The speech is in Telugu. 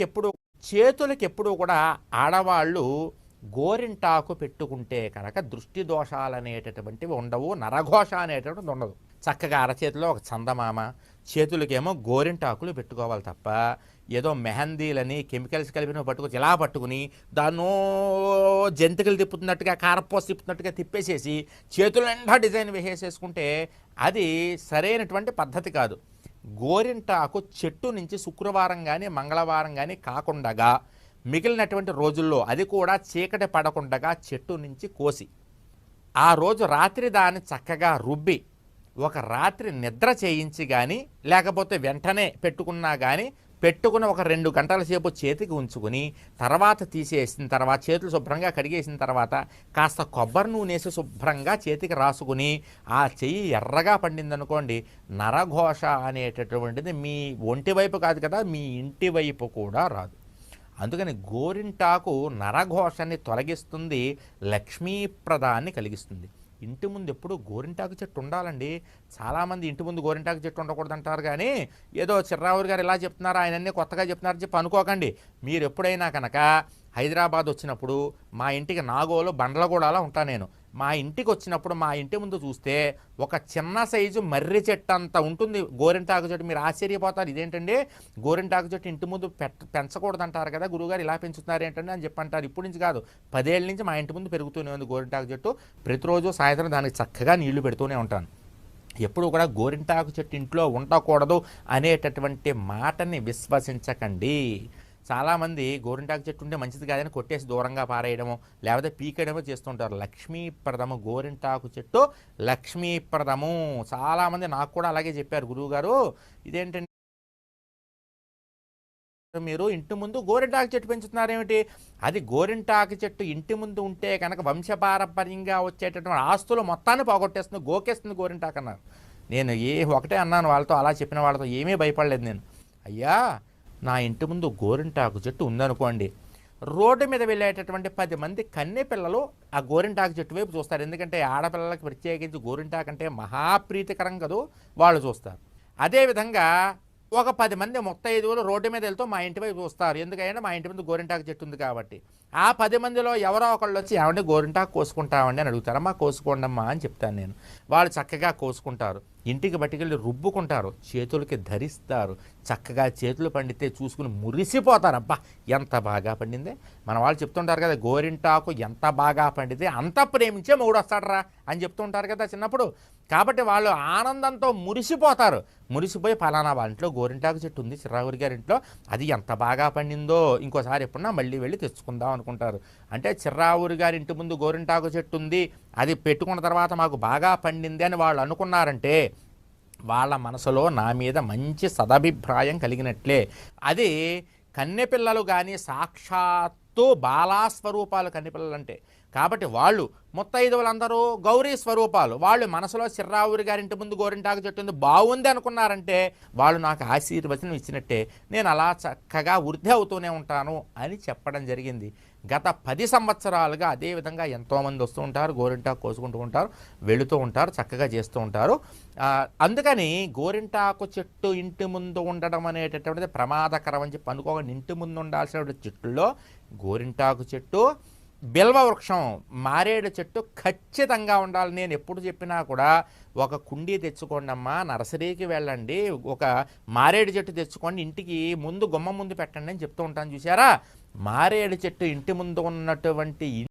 చేతులకి ఎప్పుడు చేతులకి ఎప్పుడూ కూడా ఆడవాళ్ళు గోరింటాకు పెట్టుకుంటే కనుక దృష్టి దోషాలు అనేటటువంటివి ఉండవు నరఘోష అనేటటువంటిది ఉండదు. చక్కగా అరచేతిలో ఒక చందమామ చేతులకేమో గోరింటాకులు పెట్టుకోవాలి తప్ప ఏదో మెహందీలని కెమికల్స్ కలిపిన పట్టుకొచ్చి ఇలా పట్టుకుని దాన్నో జంతికలు తిప్పుతున్నట్టుగా కారపోస్ తిప్పుతున్నట్టుగా తిప్పేసేసి చేతుల నిండా డిజైన్ వేసేసుకుంటే అది సరైనటువంటి పద్ధతి కాదు. గోరింటాకు చెట్టు నుంచి శుక్రవారం కానీ మంగళవారం కానీ కాకుండగా మిగిలినటువంటి రోజుల్లో అది కూడా చీకటి పడకుండగా చెట్టు నుంచి కోసి ఆ రోజు రాత్రి దాన్ని చక్కగా రుబ్బి ఒక రాత్రి నిద్ర చేయించి కానీ లేకపోతే వెంటనే పెట్టుకున్నా కానీ పెట్టుకుని ఒక రెండు గంటల సేపు చేతికి ఉంచుకుని తర్వాత తీసేసిన తర్వాత చేతులు శుభ్రంగా కడిగేసిన తర్వాత కాస్త కొబ్బరి నూనె వేసి శుభ్రంగా చేతికి రాసుకుని ఆ చెయ్యి ఎర్రగా పండిందనుకోండి నరఘోష అనేటటువంటిది మీ ఒంటి వైపు కాదు కదా మీ ఇంటి వైపు కూడా రాదు. అందుకని గోరింటాకు నరఘోషని తొలగిస్తుంది లక్ష్మీప్రదాన్ని కలిగిస్తుంది. ఇంటి ముందు ఎప్పుడు గోరింటాకు చెట్టు ఉండాలండి. చాలామంది ఇంటి ముందు గోరింటాకు చెట్టు ఉండకూడదు అంటారు కానీ ఏదో చిర్రావురి గారు ఇలా చెప్తున్నారు ఆయనన్నీ కొత్తగా చెప్తున్నారు చెప్పి అనుకోకండి. మీరు ఎప్పుడైనా కనుక హైదరాబాద్ వచ్చినప్పుడు మా ఇంటికి నాగోలు బండ్లగూడలో ఉంటా నేను. మా ఇంటికి వచ్చినప్పుడు మా ఇంటి ముందు చూస్తే ఒక చిన్న సైజు మర్రి చెట్టు అంత ఉంటుంది. గోరింటాకు చెట్టు. మీరు ఆశ్చర్యపోతారు. ఇదేంటండి? గోరింటాకు చెట్టు ఇంటి ముందు పెట్ పెంచకూడదు అంటారు కదా. గురువుగారు ఇలా పెంచుతున్నారు ఏంటండి అని చెప్పంటారు. ఇప్పుడు ఇప్పటి నుంచి కాదు. పదేళ్ళ నుంచి మా ఇంటి ముందు పెరుగుతూనే ఉంది గోరింటాకు చెట్టు. ప్రతిరోజు సాయంత్రం దానికి చక్కగా నీళ్ళు పెడుతూనే ఉంటాను. ఎప్పుడు కూడా గోరింటాకు చెట్టు ఇంట్లో ఉండకూడదు అనేటటువంటి మాటని విశ్వసించకండి. చాలామంది గోరింటాకు చెట్టు ఉంటే మంచిది కాదని కొట్టేసి దూరంగా పారేయడము లేకపోతే పీకేయడమో చేస్తుంటారు. లక్ష్మీప్రదము గోరింటాకు చెట్టు లక్ష్మీప్రదము చాలామంది నాకు కూడా అలాగే చెప్పారు గురువుగారు. ఇదేంటంటే మీరు ఇంటి ముందు గోరింటాకు చెట్టు పెంచుతున్నారేమిటి? అది గోరింటాకు చెట్టు ఇంటి ముందు ఉంటే కనుక వంశపారంపర్యంగా వచ్చేటటువంటి ఆస్తులు మొత్తాన్ని పోగొట్టేస్తుంది గోకేస్తుంది గోరింటాకు అన్నారు. నేను ఏ ఒకటే అన్నాను వాళ్ళతో అలా చెప్పిన వాళ్ళతో ఏమీ భయపడలేదు నేను. అయ్యా నా ఇంటి ముందు గోరింటాకు చెట్టు ఉందనుకోండి రోడ్డు మీద వెళ్ళేటటువంటి పది మంది కన్నె పిల్లలు ఆ గోరింటాకు చెట్టు వైపు చూస్తారు. ఎందుకంటే ఆడపిల్లలకు ప్రత్యేకించి గోరింటాకు అంటే మహాప్రీతికరం కదూ వాళ్ళు చూస్తారు. అదేవిధంగా ఒక పది మంది ముత్తైదువులు రోడ్డు మీద వెళ్తూ మా ఇంటి వైపు చూస్తారు. ఎందుకంటే మా ఇంటి ముందు గోరింటాకు చెట్టు ఉంది కాబట్టి. ఆ పది మందిలో ఎవరో ఒకళ్ళు వచ్చి ఏమంటే గోరింటాకు కోసుకుంటామండి అని అడుగుతారమ్మా కోసుకోండమ్మా అని చెప్తాను నేను. వాళ్ళు చక్కగా కోసుకుంటారు. ఇంటికి బట్టికెళ్ళి రుబ్బుకుంటారు. చేతులకి ధరిస్తారు. చక్కగా చేతులు పండితే చూసుకుని మురిసిపోతారు. అబ్బా ఎంత బాగా పండిందే. మన వాళ్ళు చెప్తుంటారు కదా గోరింటాకు ఎంత బాగా పండితే అంత ప్రేమించే మొగుడు వస్తాడరా అని చెప్తుంటారు కదా చిన్నప్పుడు. కాబట్టి వాళ్ళు ఆనందంతో మురిసిపోతారు. మురిసిపోయి ఫలానా వాళ్ళ ఇంట్లో గోరింటాకు చెట్టు ఉంది. చిరావురి గారి ఇంట్లో. అది ఎంత బాగా పండిందో ఇంకోసారి ఎప్పుడన్నా మళ్ళీ వెళ్ళి తెచ్చుకుందాం అనుకుంటారు. అంటే చిర్రావురి గారి ఇంటి ముందు గోరింటాకు చెట్టు ఉంది అది పెట్టుకున్న తర్వాత మాకు బాగా పండింది అని వాళ్ళు అనుకున్నారంటే వాళ్ళ మనసులో నా మీద మంచి సదభిప్రాయం కలిగినట్లే. అది కన్నెపిల్లలు కానీ సాక్షాత్తు బాలాస్వరూపాలు కన్నెపిల్లలు అంటే కాబట్టి వాళ్ళు ముత్తైదువులందరూ గౌరీ స్వరూపాలు. వాళ్ళు మనసులో చిర్రావురి గారింటి ముందు గోరింటాకు చెట్టు ఉంది బాగుంది అనుకున్నారంటే వాళ్ళు నాకు ఆశీర్వచనం ఇచ్చినట్టే. నేను అలా చక్కగా వృద్ధి అవుతూనే ఉంటాను అని చెప్పడం జరిగింది. గత పది సంవత్సరాలుగా అదేవిధంగా ఎంతోమంది వస్తూ ఉంటారు గోరింటాకు కోసుకుంటూ ఉంటారు వెళుతూ ఉంటారు చక్కగా చేస్తూ ఉంటారు. అందుకని గోరింటాకు చెట్టు ఇంటి ముందు ఉండడం అనేటటువంటిది ప్రమాదకరం అని చెప్పి అనుకోకుండా ఇంటి ముందు ఉండాల్సిన చెట్టుల్లో గోరింటాకు చెట్టు బిల్వ వృక్షం మారేడు చెట్టు ఖచ్చితంగా ఉండాలి. నేను ఎప్పుడు చెప్పినా కూడా ఒక కుండీ తెచ్చుకోండి అమ్మా నర్సరీకి వెళ్ళండి ఒక మారేడు చెట్టు తెచ్చుకోండి ఇంటికి ముందు గుమ్మ ముందు పెట్టండి అని చెప్తూ ఉంటాను. చూసారా మారేడు చెట్టు ఇంటి ముందు ఉన్నటువంటి